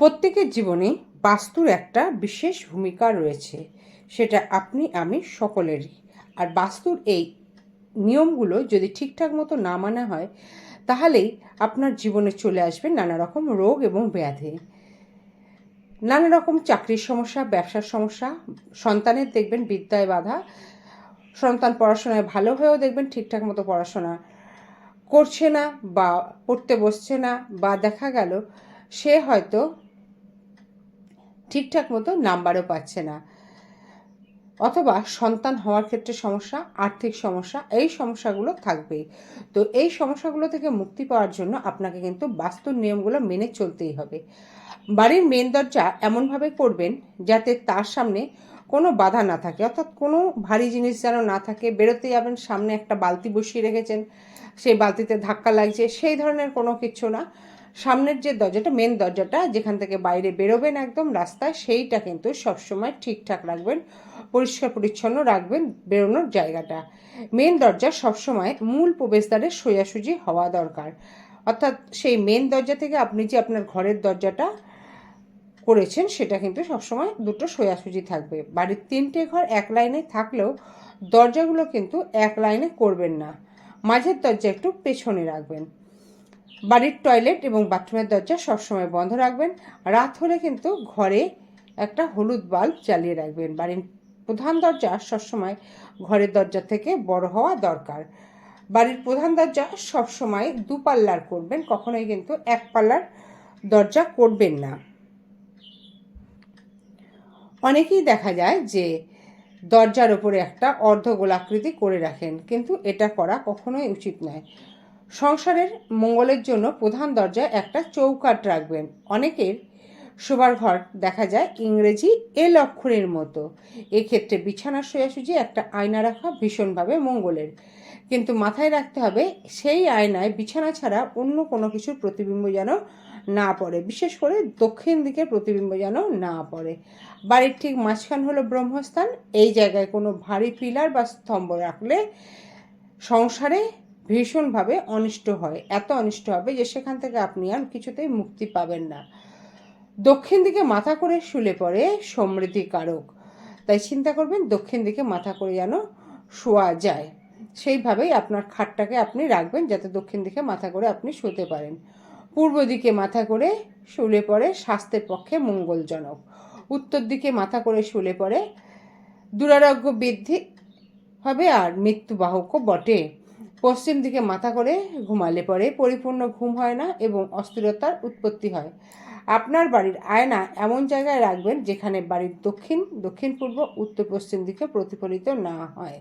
প্রত্যেকের জীবনে বাস্তুর একটা বিশেষ ভূমিকা রয়েছে, সেটা আপনি, আমি সকলেরই। আর বাস্তুর এই নিয়মগুলো যদি ঠিকঠাক মতো না মানা হয়, তাহলেই আপনার জীবনে চলে আসবে নানা রকম রোগ এবং ব্যাধি। নানা রকম চাকরির সমস্যা, ব্যবসার সমস্যা, সন্তানের দেখবেন বিদ্যায় বাধা, সন্তান পড়াশোনায় ভালো হয়েও দেখবেন ঠিকঠাক মতো পড়াশোনা করছে না বা পড়তে বসছে না বা দেখা গেল সে হয়তো ঠিকঠাক মতো নাম্বারও পাচ্ছে না। অথবা সন্তান হওয়ার ক্ষেত্রে সমস্যা, আর্থিক সমস্যা, এই সমস্যাগুলো থাকবেই তো এই সমস্যাগুলো থেকে মুক্তি পাওয়ার জন্য আপনাকে কিন্তু বাস্তুর নিয়মগুলো মেনে চলতেই হবে। বাড়ির মেন দরজা এমনভাবে করবেন যাতে তার সামনে কোনো বাধা না থাকে। অর্থাৎ কোনো ভারী জিনিস যেন না থাকে। বেরোতে যাবেন, সামনে একটা বালতি বসিয়ে রেখেছেন, সেই বালতিতে ধাক্কা লাগছে, সেই ধরনের কোনো কিছু না। সামনের যে দরজাটা মেন দরজাটা, যেখান থেকে বাইরে বেরোবেন একদম রাস্তায় সেইটা কিন্তু সবসময় ঠিকঠাক রাখবেন, পরিষ্কার পরিচ্ছন্ন রাখবেন বেরোনোর জায়গাটা। মেন দরজা সবসময় মূল প্রবেশদ্বারের সোজাসুজি হওয়া দরকার। অর্থাৎ সেই মেন দরজা থেকে আপনি যে আপনার ঘরের দরজাটা করেছেন, সেটা কিন্তু সবসময় দুটো সোজাসুজি থাকবে। বাড়ির তিনটে ঘর এক লাইনে থাকলেও দরজাগুলো কিন্তু এক লাইনে করবেন না। মাঝের দরজা একটু পেছনে রাখবেন। বাড়ির টয়লেট এবং বাথরুমের দরজা সবসময় বন্ধ রাখবেন। রাত হলে কিন্তু ঘরে একটা হলুদ বাল্ব জ্বালিয়ে রাখবেন। বাড়ির প্রধান দরজা সবসময় ঘরের দরজা থেকে বড় হওয়া দরকার। বাড়ির প্রধান দরজা সবসময় দু পাল্লার করবেন, কখনোই কিন্তু এক পাল্লার দরজা করবেন না। অনেকেই দেখা যায় যে দরজার ওপরে একটা অর্ধ গোলাকৃতি করে রাখেন, কিন্তু এটা করা কখনোই উচিত নয়। সংসারের মঙ্গলের জন্য প্রধান দরজায় একটা চৌকাট রাখবেন। অনেকের শোবার ঘর দেখা যায় ইংরেজি এল অক্ষরের মতো। এক্ষেত্রে বিছানার সোজাসুজি একটা আয়না রাখা ভীষণভাবে মঙ্গলের। কিন্তু মাথায় রাখতে হবে, সেই আয়নায় বিছানা ছাড়া অন্য কোনো কিছুর প্রতিবিম্ব যেন না পড়ে। বিশেষ করে দক্ষিণ দিকের প্রতিবিম্ব যেন না পড়ে। বাড়ির ঠিক মাঝখান হলো ব্রহ্মস্থান। এই জায়গায় কোনো ভারী পিলার বা স্তম্ভ রাখলে সংসারে ভীষণভাবে অনিষ্ট হয়, এত অনিষ্ট হবে যে সেখান থেকে আপনি আর কিছুতেই মুক্তি পাবেন না। দক্ষিণ দিকে মাথা করে শুলে পড়ে সমৃদ্ধি কারক। তাই চিন্তা করবেন, দক্ষিণ দিকে মাথা করে যেন শোয়া যায়। সেইভাবেই আপনার খাটটাকে আপনি রাখবেন যাতে দক্ষিণ দিকে মাথা করে আপনি শুতে পারেন। পূর্ব দিকে মাথা করে শুলে পড়ে স্বাস্থ্যের পক্ষে মঙ্গলজনক। উত্তর দিকে মাথা করে শুলে পড়ে দুরারোগ্য বৃদ্ধি হবে আর মৃত্যুবাহকও বটে। পশ্চিম দিকে মাথা করে ঘুমালে পরে পরিপূর্ণ ঘুম হয় না এবং অস্থিরতার উৎপত্তি হয়। আপনার বাড়ির আয়না এমন জায়গায় রাখবেন যেখানে বাড়ির দক্ষিণ দক্ষিণ পূর্ব, উত্তর পশ্চিম দিকে প্রতিফলিত না হয়।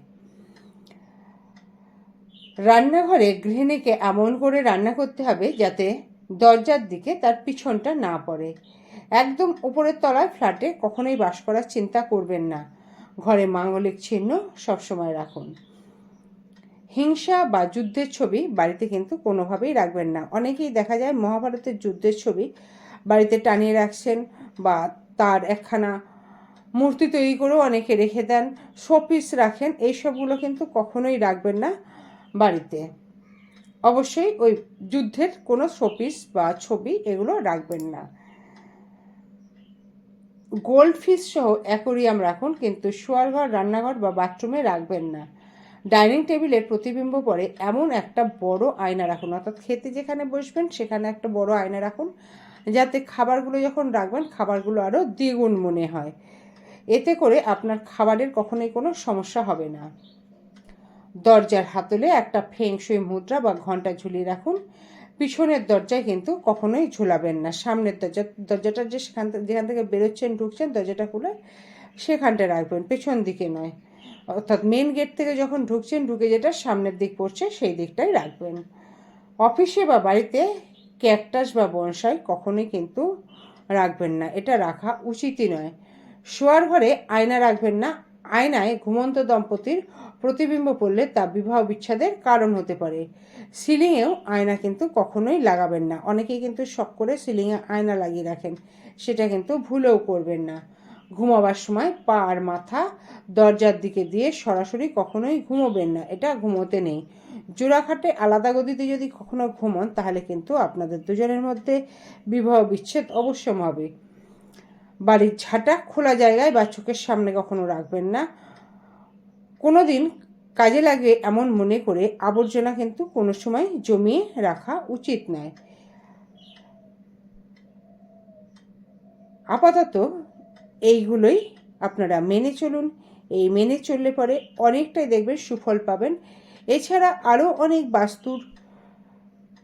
রান্নাঘরে গৃহিণীকে এমন করে রান্না করতে হবে যাতে দরজার দিকে তার পিছনটা না পড়ে। একদম উপরের তলায় ফ্ল্যাটে কখনোই বাস করার চিন্তা করবেন না। ঘরে মাঙ্গলিক চিহ্ন সবসময় রাখুন। হিংসা বা যুদ্ধের ছবি বাড়িতে কিন্তু কোনোভাবেই রাখবেন না। অনেকেই দেখা যায় মহাভারতের যুদ্ধের ছবি বাড়িতে টানিয়ে রাখছেন বা তার একখানা মূর্তি তৈরি করেও অনেকে রেখে দেন, শোপিস রাখেন, এইসবগুলো কিন্তু কখনোই রাখবেন না বাড়িতে। অবশ্যই ওই যুদ্ধের কোনো শোপিস বা ছবি এগুলো রাখবেন না। গোল্ড ফিশ সহ অ্যাকোরিয়াম রাখুন, কিন্তু শোয়ারঘর রান্নাঘর বা বাথরুমে রাখবেন না। ডাইনিং টেবিলে প্রতিবিম্ব পড়ে এমন একটা বড় আয়না রাখুন। অর্থাৎ খেতে যেখানে বসবেন, সেখানে একটা বড় আয়না রাখুন, যাতে খাবারগুলো যখন রাখবেন, খাবারগুলো আরও দ্বিগুণ মনে হয়। এতে করে আপনার খাবারের কখনোই কোনো সমস্যা হবে না। দরজার হাতলে একটা ফেংশুই মুদ্রা বা ঘণ্টা ঝুলিয়ে রাখুন। পিছনের দরজায় কিন্তু কখনোই ঝুলাবেন না। সামনের দরজা, দরজাটা যে সেখান যেখান থেকে বেরোচ্ছেন, ঢুকছেন, দরজাটা খুলে সেখানটা রাখবেন, পেছন দিকে নয়। অর্থাৎ মেন গেট থেকে যখন ঢুকছেন, ঢুকে যেটা সামনের দিক পড়ছে, সেই দিকটাই রাখবেন। অফিসে বা বাড়িতে ক্যাকটাস বা বনসাই কখনোই কিন্তু রাখবেন না। এটা রাখা উচিতই নয়। শোয়ার ঘরে আয়না রাখবেন না। আয়নায় ঘুমন্ত দম্পতির প্রতিবিম্ব পড়লে তা বিবাহ বিচ্ছেদের কারণ হতে পারে। সিলিংয়েও আয়না কিন্তু কখনোই লাগাবেন না। অনেকেই কিন্তু শখ করে সিলিংয়ে আয়না লাগিয়ে রাখেন। সেটা কিন্তু ভুলেও করবেন না। ঘুমাবার সময় পা আর মাথা দরজার দিকে দিয়ে সরাসরি কখনোই ঘুমোবেন না। এটা ঘুমোতে নেই। জোড়াখাটে আলাদা গদিতে যদি কখনো ঘুমন, তাহলে কিন্তু আপনাদের দুজনের মধ্যে বিবাহ বিচ্ছেদ হবে। বাড়ির ঝাঁটা খোলা জায়গায় বা চোখের সামনে কখনো রাখবেন না। কোনো দিন কাজে লাগে এমন মনে করে আবর্জনা কিন্তু কোনো সময় জমিয়ে রাখা উচিত নয়। আপাতত এইগুলোই আপনারা মেনে চলুন। এই মেনে চললে পরে অনেকটাই দেখবেন সুফল পাবেন। এছাড়া আরও অনেক বাস্তুর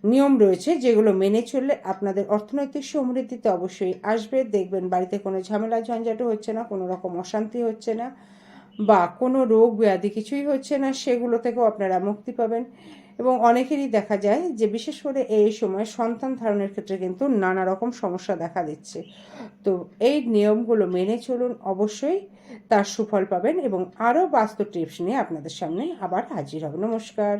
নিয়ম রয়েছে যেগুলো মেনে চললে আপনাদের অর্থনৈতিক সমৃদ্ধিতে অবশ্যই আসবে। দেখবেন বাড়িতে কোনো ঝামেলা, ঝঞ্ঝাটও হচ্ছে না, কোনো রকম অশান্তি হচ্ছে না বা কোনো রোগ, ব্যাধি কিছুই হচ্ছে না, সেগুলো থেকেও আপনারা মুক্তি পাবেন। এবং অনেকেরই দেখা যায় যে বিশেষ করে এই সময় সন্তান ধারণের ক্ষেত্রে কিন্তু নানা রকম সমস্যা দেখা দিচ্ছে। তো এই নিয়মগুলো মেনে চলুন, অবশ্যই তার সুফল পাবেন এবং আরও বাস্তু টিপস নিয়ে আপনাদের সামনে আবার হাজির হবে। নমস্কার।